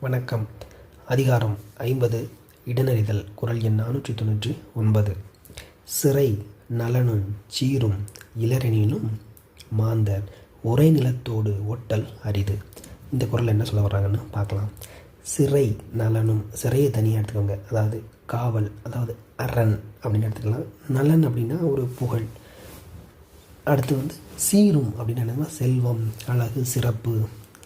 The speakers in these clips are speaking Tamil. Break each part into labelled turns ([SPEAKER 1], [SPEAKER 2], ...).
[SPEAKER 1] வணக்கம். அதிகாரம் ஐம்பது. இடனறிதல் குரல் எண் நானூற்றி தொண்ணூற்றி ஒன்பது. சிறை நலனும் சீரும் இளரெனினும் மாந்தர். ஒரே நிலத்தோடு ஒட்டல் அரிது. இந்த குரல் என்ன சொல்ல வர்றாங்கன்னு பார்க்கலாம். சிறை நலனும் சிறையை தனியாக எடுத்துக்கோங்க. அதாவது காவல் அதாவது அரண் அப்படின்னு எடுத்துக்கலாம். நலன் அப்படின்னா ஒரு புகழ். அடுத்து வந்து சீரும் அப்படின்னு என்னன்னா செல்வம் அழகு சிறப்பு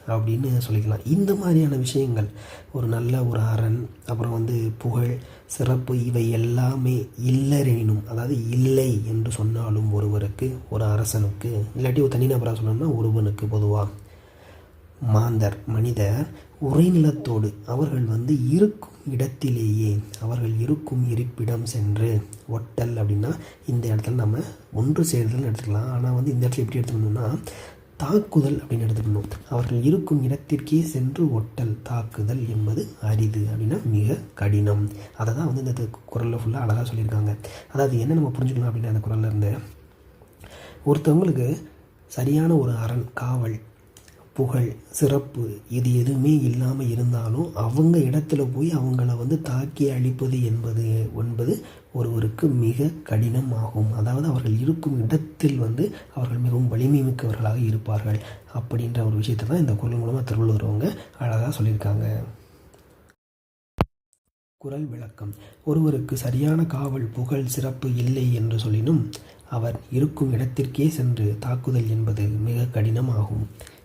[SPEAKER 1] அப்படின்னு சொல்லிக்கலாம். இந்த மாதிரியான விஷயங்கள் ஒரு நல்ல ஒரு அரண் அப்புறம் வந்து புகழ் சிறப்பு இவை எல்லாமே இல்லரெனினும் அதாவது இல்லை என்று சொன்னாலும் ஒருவருக்கு ஒரு அரசனுக்கு இல்லாட்டி ஒரு தனிநபராக சொன்னோம்னா ஒருவனுக்கு பொதுவாக மாந்தர் மனிதர் உரைநிலத்தோடு அவர்கள் வந்து இருக்கும் இடத்திலேயே அவர்கள் இருக்கும் இருப்பிடம் சென்று ஒட்டல் அப்படின்னா இந்த இடத்துல நம்ம ஒன்று சேர்தல் எடுத்துக்கலாம். ஆனால் வந்து இந்த இடத்துல எப்படி எடுத்துக்கணும்னா தாக்குதல் அப்படின்னு எடுத்துக்கணும். அவர்கள் இருக்கும் இடத்திற்கே சென்று ஒட்டல் தாக்குதல் என்பது அரிது அப்படின்னா மிக கடினம். அதை தான் வந்து இந்த குரலில் ஃபுல்லாக அழகாக சொல்லியிருக்காங்க. அதாவது என்ன நம்ம புரிஞ்சுக்கலாம் அப்படின்னா அந்த குரலில் இருந்து ஒருத்தவங்களுக்கு சரியான ஒரு அரண் காவல் புகழ் சிறப்பு இது எதுவுமே இல்லாமல் இருந்தாலும் அவங்க இடத்துல போய் அவங்கள வந்து தாக்கி அழிப்பது என்பது என்பது ஒருவருக்கு மிக கடினமாகும். அதாவது அவர்கள் இருக்கும் இடத்தில் வந்து அவர்கள் மிகவும் வலிமை மிக்கவர்களாக இருப்பார்கள். அப்படின்ற ஒரு விஷயத்தை தான் இந்த குரல் மூலமாக திருவள்ளுவர் அவங்க அழகாக சொல்லியிருக்காங்க. குரல் விளக்கம். ஒருவருக்கு சரியான காவல் புகழ் சிறப்பு இல்லை என்று சொல்லினும் அவர் இருக்கும் இடத்திற்கே சென்று தாக்குதல் என்பது மிக கடினமாகும்.